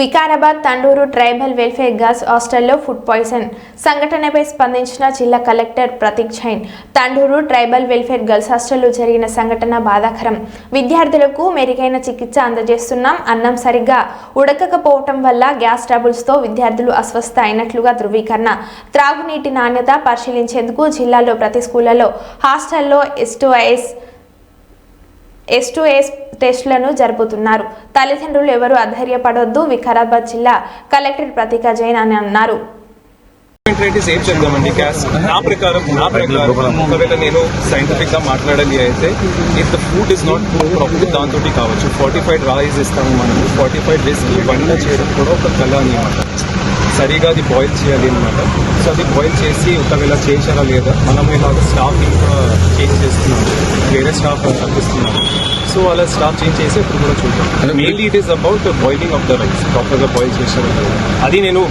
Vikarabad Tandur tribal welfare girls హాస్టల్లో food poison సంఘటనపై స్పందించిన జిల్లా collector Prateek Jain. Tandur tribal welfare girls హాస్టల్లో జరిగిన సంఘటన బాధాకరం. విద్యార్థులకు మెరుగైన చికిత్స అందజేస్తున్నాం అన్నం సరిగ్గా ఉడకకపోవటం వల్ల గ్యాస్ ట్రబుల్స్తో విద్యార్థులు అస్వస్థ అయినట్లుగా ధృవీకరణ. త్రాగునీటి నాణ్యత పరిశీలించేందుకు జిల్లాలో ప్రతి స్కూళ్ళలో హాస్టల్లో ఎస్టోఐఎస్ ఎస్ టు ఎస్ టెస్టులను జరుపుతున్నారు. తల్లిదండ్రులు ఎవరు అధైర్యపడొద్దు? వికారాబాద్ జిల్లా కలెక్టర్ ప్రతీక జైన్ అని అన్నారు. రైటిస్ ఏం చెప్దామండి? గ్యాస్ నా ప్రకారం నా ప్రకారం ఒకవేళ నేను సైంటిఫిక్గా మాట్లాడాలి అయితే if the food is not proper దాంతో కావచ్చు. ఫార్టిఫైడ్ రైస్ ఇస్తాము మనము. ఫార్టిఫైడ్ రైస్కి వంట చేయడం కూడా ఒక కళ అనమాట సరిగా అది బాయిల్ చేయాలి అనమాట సో అది బాయిల్ చేసి ఒకవేళ చేశారా లేదా మనం ఇలాగ స్టాఫ్ ఇంకా చేంజ్ చేస్తున్నాము. వేరే స్టాఫ్ తప్పిస్తున్నాము సో అలా స్టాఫ్ చేంజ్ చేసి ఇప్పుడు కూడా చూద్దాం. Mainly it is about boiling of the rice ప్రాపర్గా బాయిల్ చేశారు అది నేను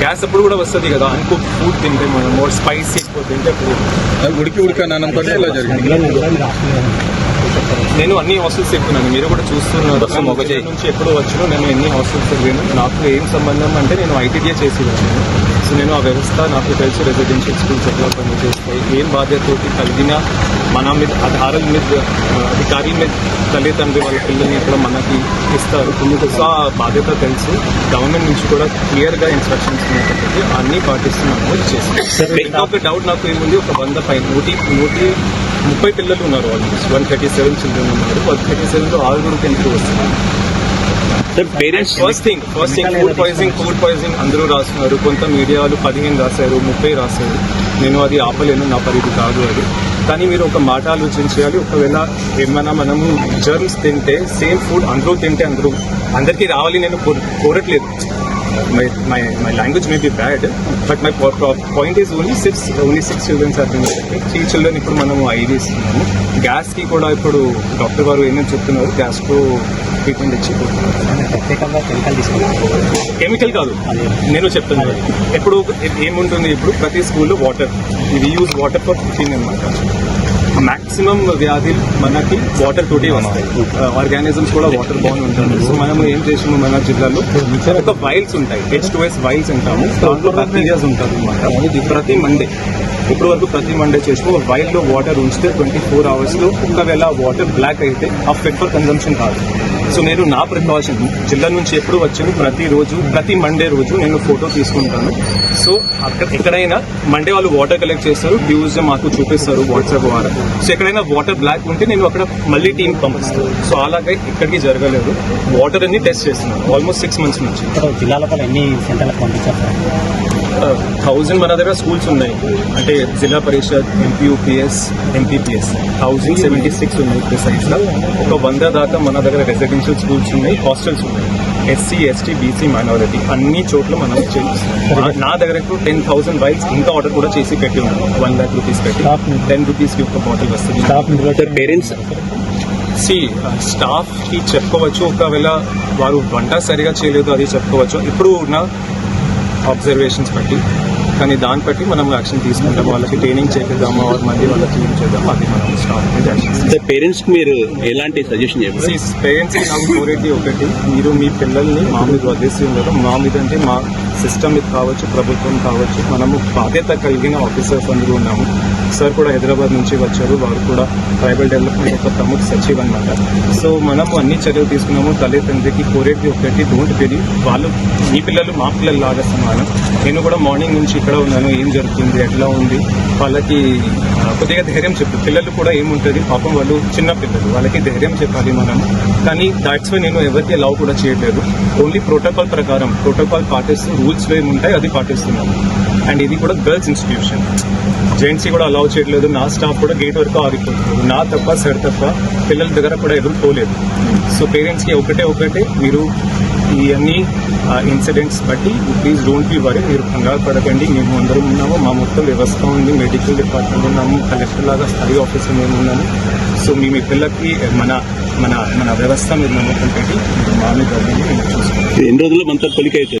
గ్యాస్ అప్పుడు కూడా వస్తుంది కదా అనుకో ఫుడ్ తింటే మనం మోర్ స్పైసీ ఎక్కువ తింటే అప్పుడు ఉడికి ఉడికి అన్నంతో ఇలా జరిగింది. నేను అన్ని హాస్టల్స్ చెప్తున్నాను మీరు కూడా చూస్తున్నారు. నేను ఒక జై నుంచి ఎప్పుడు వచ్చినా నేను ఎన్ని హాస్టల్స్ చదివాను నాకు ఏం సంబంధం అంటే నేను ఐటీడీఏ చేసి వచ్చాను సో నేను ఆ వ్యవస్థ నాకు తెలిసి రెసిడెన్షియల్ స్కూల్స్ ఎట్లా పనిచేస్తాయి ఏం బాధ్యతతోటి కలిగిన ఆధారాల మీద ఆ, అధికారుల మీద తల్లిదండ్రి వాళ్ళ పిల్లల్ని ఎక్కడ మనకి ఇస్తారు సో ఆ బాధ్యత తెలుసు గవర్నమెంట్ నుంచి కూడా క్లియర్గా ఇన్స్ట్రక్షన్స్ ఉన్నాయి కాబట్టి అన్ని పాటిస్తున్నాము చేస్తాం ఒక డౌట్ నాకు ఏముంది ఒక వంద పై నూటి నూటి ముప్పై పిల్లలు ఉన్నారు almost one thirty seven children ఉన్నారు వన్ థర్టీ సెవెన్లో ఆరుగురు ఎందుకు వస్తున్నారు parents first thing first thing food poisoning food poisoning అందరూ రాస్తున్నారు కొంత మీడియా వాళ్ళు పదిహేను రాశారు ముప్పై రాశారు నేను అది ఆపలేను నా పరిధి కాదు అది కానీ మీరు ఒక మాట ఆలోచించాలి ఒకవేళ ఏమైనా మనము జర్మ్స్ తింటే సేమ్ ఫుడ్ అందరూ తింటే అందరూ అందరికీ రావాలి నేను కోర- కోరట్లేదు. My my my language may be bad but my point is only six only six children are three children ఇప్పుడు మనము ఐడి ఇస్తున్నాము. గ్యాస్కి కూడా ఇప్పుడు డాక్టర్ గారు ఏమేమి చెప్తున్నారు? గ్యాస్కు ట్రీట్మెంట్ ఇచ్చిపోతున్నారు. ప్రత్యేకంగా కెమికల్ తీసుకున్నాను కెమికల్ కాదు. నేను చెప్తున్నాను ఎప్పుడు ఏముంటుంది ఇప్పుడు? ప్రతి స్కూల్లో వాటర్. ఇది యూజ్ వాటర్ ఫర్ కుకింగ్ అనమాట మాక్సిమం వ్యాధి మనకి వాటర్ తోటి వస్తాయి. ఆర్గానిజమ్స్ కూడా వాటర్ బాగుంది ఉంటుంది సో మనం ఏం చేసాము మన జిల్లాలో? ఒక వైల్స్ ఉంటాయి. హెచ్ టు ఎస్ వైల్స్ అంటాము. దాంట్లో బ్యాక్టీరియాస్ ఉంటుంది అనమాట ప్రతి మండే ఇప్పుడు వరకు ప్రతి మండే చేసిన వైల్లో వాటర్ ఉంచితే ట్వంటీ ఫోర్ అవర్స్లో ఒకవేళ వాటర్ బ్లాక్ అయితే ఆ ఫిట్ ఫర్ కన్జంప్షన్ కాదు. సో నేను నా ప్రికాషన్ జిల్లా నుంచి ఎప్పుడు వచ్చాను ప్రతిరోజు ప్రతి మండే రోజు నేను ఫోటో తీసుకుంటాను. సో అక్కడ ఎక్కడైనా మండే వాళ్ళు వాటర్ కలెక్ట్ చేస్తారు డ్యూస్ మాకు చూపిస్తారు వాట్సాప్ ద్వారా. సో ఎక్కడైనా వాటర్ బ్లాక్ ఉంటే నేను అక్కడ మళ్ళీ టీం పంపిస్తాను. సో అలాగే ఇక్కడికి జరగలేదు. వాటర్ అన్ని టెస్ట్ చేస్తున్నాను ఆల్మోస్ట్ సిక్స్ మంత్స్ నుంచి. జిల్లాల ఎన్ని సెంటర్లకు పంపించారు? థౌజండ్ మన దగ్గర స్కూల్స్ ఉన్నాయి. అంటే zilla parishad MPUPS MPPS thousand seventy six ఉన్నాయి ప్రిసైజ్గా ఒక వంద దాకా మన దగ్గర రెసిడెన్షియల్ స్కూల్స్ ఉన్నాయి హాస్టల్స్ ఉన్నాయి. ఎస్సీ ఎస్టీ బీసీ మైనారిటీ అన్ని చోట్ల మనం చేయిస్తున్నాం నా దగ్గర టెన్ థౌసండ్ బైక్స్ ఇంకా ఆర్డర్ కూడా చేసి పెట్టి ఉన్నాం. వన్ లాక్ రూపీస్ పెట్టి. టెన్ రూపీస్కి ఒక బాటిల్ వస్తుంది. పేరెంట్స్ సి స్టాఫ్కి చెప్పుకోవచ్చు. ఒకవేళ వారు వంట సరిగా చేయలేదు అది చెప్పుకోవచ్చు. ఇప్పుడు ఉన్న అబ్జర్వేషన్స్ బట్టి కానీ దాన్ని బట్టి మనం యాక్షన్ తీసుకుంటాం. వాళ్ళకి ట్రైనింగ్ ఆరు మంది వాళ్ళకి ఏం చేద్దాం అది మనం సార్ పేరెంట్స్ మీరు ఎలాంటి సజెషన్ చెప్పారు? పేరెంట్స్ నాకు కోరేది ఒకటి. మీరు మీ పిల్లల్ని మా మీద వదిలేసి ఉండరు మా మీద అంటే మా సిస్టమ్ ఇది కావచ్చు ప్రభుత్వం కావచ్చు మనము బాధ్యత కలిగిన ఆఫీసర్స్ అందరూ ఉన్నాము. సార్ కూడా హైదరాబాద్ నుంచి వచ్చారు వారు కూడా ట్రైబల్ డెవలప్మెంట్ యొక్క ప్రముఖ సచివ్ అనమాట సో మనము అన్ని చర్యలు తీసుకున్నాము. తల్లిదండ్రికి కోరేటి ఒకటి డోంట్ వెరీ వాళ్ళు మీ పిల్లలు మా పిల్లలు లాగా సమానం. నేను కూడా మార్నింగ్ నుంచి ఇక్కడ ఉన్నాను ఏం జరుగుతుంది ఎట్లా ఉంది? వాళ్ళకి కొద్దిగా ధైర్యం చెప్పు. పిల్లలు కూడా ఏముంటుంది? పాపం వాళ్ళు చిన్న పిల్లలు వాళ్ళకి ధైర్యం చెప్పాలి మనం కానీ దాట్స్ వై నేను ఎవరికి లవ్ కూడా చేయట్లేదు. ఓన్లీ ప్రోటోకాల్ ప్రకారం ప్రోటోకాల్ పాటిస్తూ రూల్స్ ఏముంటాయి అది పాటిస్తున్నాము అండ్ ఇది కూడా గర్ల్స్ ఇన్స్టిట్యూషన్ జెంట్స్ కూడా అలౌ చేయట్లేదు. నా స్టాఫ్ కూడా గేట్ వరకు ఆగిపోతుంది నా తప్ప సార్ తప్ప పిల్లల దగ్గర కూడా ఎవరు పోలేదు. సో పేరెంట్స్కి ఒకటే ఒకటే మీరు ఈ అన్ని ఇన్సిడెంట్స్ బట్టి ప్లీజ్ డోంట్ బి వరీ మీరు కంగారు పడకండి. మేము అందరం ఉన్నాము. మా మొత్తం వ్యవస్థ ఉంది. మెడికల్ డిపార్ట్మెంట్ ఉన్నాము. కలెక్టర్ లాగా స్థాయి ఆఫీసర్ మేము ఉన్నాము. సో మీ పిల్లలకి మన మన మన వ్యవస్థ మీద నమ్మకం పెట్టి మామూలు ఎన్ని రోజుల్లో మనతో తొలికైతే